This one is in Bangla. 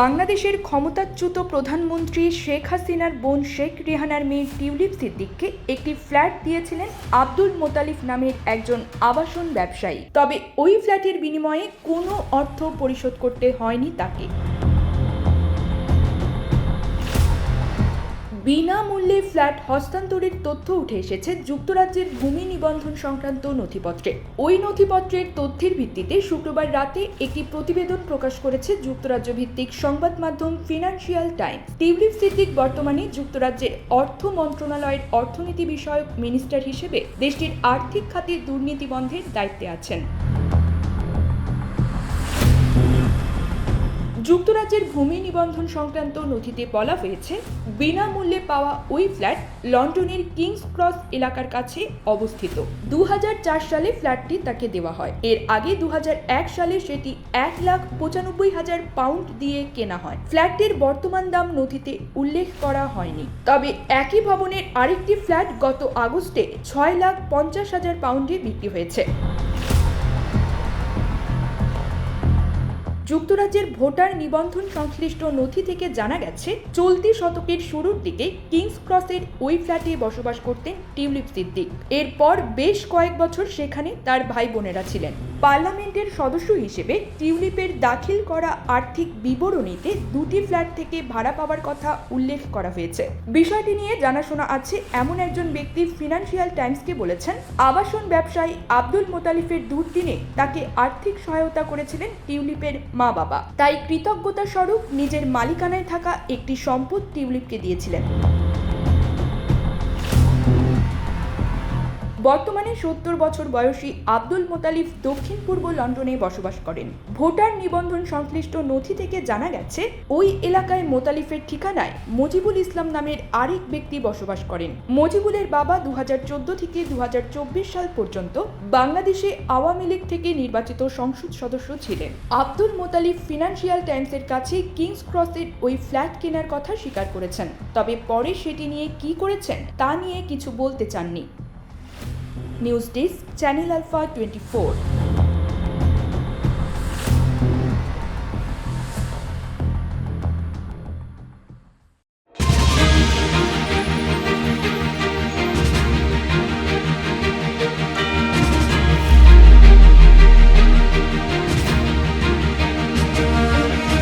বাংলাদেশের ক্ষমতাচ্যুত প্রধানমন্ত্রী শেখ হাসিনার বোন শেখ রেহানার মেয়ে টিউলিপ সিদ্দিককে একটি ফ্ল্যাট দিয়েছিলেন আব্দুল মোতালিফ নামের একজন আবাসন ব্যবসায়ী। তবে ওই ফ্ল্যাটের বিনিময়ে কোনো অর্থ পরিশোধ করতে হয়নি তাকে। বিনামূল্যে ফ্ল্যাট হস্তান্তরের তথ্য উঠে এসেছে যুক্তরাজ্যের ভূমি নিবন্ধন সংক্রান্ত নথিপত্রে। ওই নথিপত্রের তথ্যের ভিত্তিতে শুক্রবার রাতে একটি প্রতিবেদন প্রকাশ করেছে যুক্তরাজ্য ভিত্তিক সংবাদ মাধ্যম ফিনান্সিয়াল টাইমস। টিউলিপ সিদ্দিক বর্তমানে যুক্তরাজ্যের অর্থ মন্ত্রণালয়ের অর্থনীতি বিষয়ক মিনিস্টার হিসেবে দেশটির আর্থিক খাতে দুর্নীতি বন্ধের দায়িত্বে আছেন। যুক্তরাজ্যের ভূমি নিবন্ধন সংক্রান্ত নথিতে বলা হয়েছে, বিনামূল্যে পাওয়া ওই ফ্ল্যাট লন্ডনের কিংস ক্রস এলাকার কাছে অবস্থিত। দু হাজার চার সালে ফ্ল্যাটটি তাকে দেওয়া হয়। এর আগে দু হাজার এক সালে সেটি এক লাখ পঁচানব্বই হাজার পাউন্ড দিয়ে কেনা হয়। ফ্ল্যাটটির বর্তমান দাম নথিতে উল্লেখ করা হয়নি। তবে একই ভবনের আরেকটি ফ্ল্যাট গত আগস্টে ছয় লাখ পঞ্চাশ হাজার পাউন্ডে বিক্রি হয়েছে। যুক্তরাজ্যের ভোটার নিবন্ধন সংশ্লিষ্ট নথি থেকে জানা গেছে, চলতি শতকের শুরুর দিকে কিংস ক্রসের ওই ফ্ল্যাটে বসবাস করতেন টিউলিপ সিদ্দিক। এরপর বেশ কয়েক বছর সেখানে তার ভাই বোনেরা ছিলেন। পার্লামেন্টের সদস্য হিসেবে টিউলিপের দাখিল করা আর্থিক বিবরণীতে দুটি ফ্ল্যাট থেকে ভাড়া পাওয়ার কথা উল্লেখ করা হয়েছে। বিষয়টি নিয়ে জানাশোনা আছে এমন একজন ব্যক্তি ফিনান্সিয়াল টাইমসকে বলেছেন, আবাসন ব্যবসায়ী আব্দুল মোতালিফের দুর্দিনে তাকে আর্থিক সহায়তা করেছিলেন টিউলিপের মা বাবা তাই কৃতজ্ঞতা স্বরূপ নিজের মালিকানায় থাকা একটি সম্পদ টিউলিপকে দিয়েছিলেন। বর্তমানে সত্তর বছর বয়সী আব্দুল মোতালিফ দক্ষিণ পূর্ব লন্ডনে বসবাস করেন। ভোটার নিবন্ধন সংশ্লিষ্ট নথি থেকে জানা গেছে, ওই এলাকায় মোতালিফের ঠিকানায় মজিবুল ইসলাম নামের আরেক ব্যক্তি বসবাস করেন। মজিবুলের বাবা দু হাজার চোদ্দ থেকে দু হাজার চব্বিশ সাল পর্যন্ত বাংলাদেশে আওয়ামী লীগ থেকে নির্বাচিত সংসদ সদস্য ছিলেন। আব্দুল মোতালিফ ফিনান্সিয়াল টাইমসের কাছে কিংস ক্রসের ওই ফ্ল্যাট কেনার কথা স্বীকার করেছেন। তবে পরে সেটি নিয়ে কি করেছেন তা নিয়ে কিছু বলতে চাননি। News Desk, Channel Alpha 24.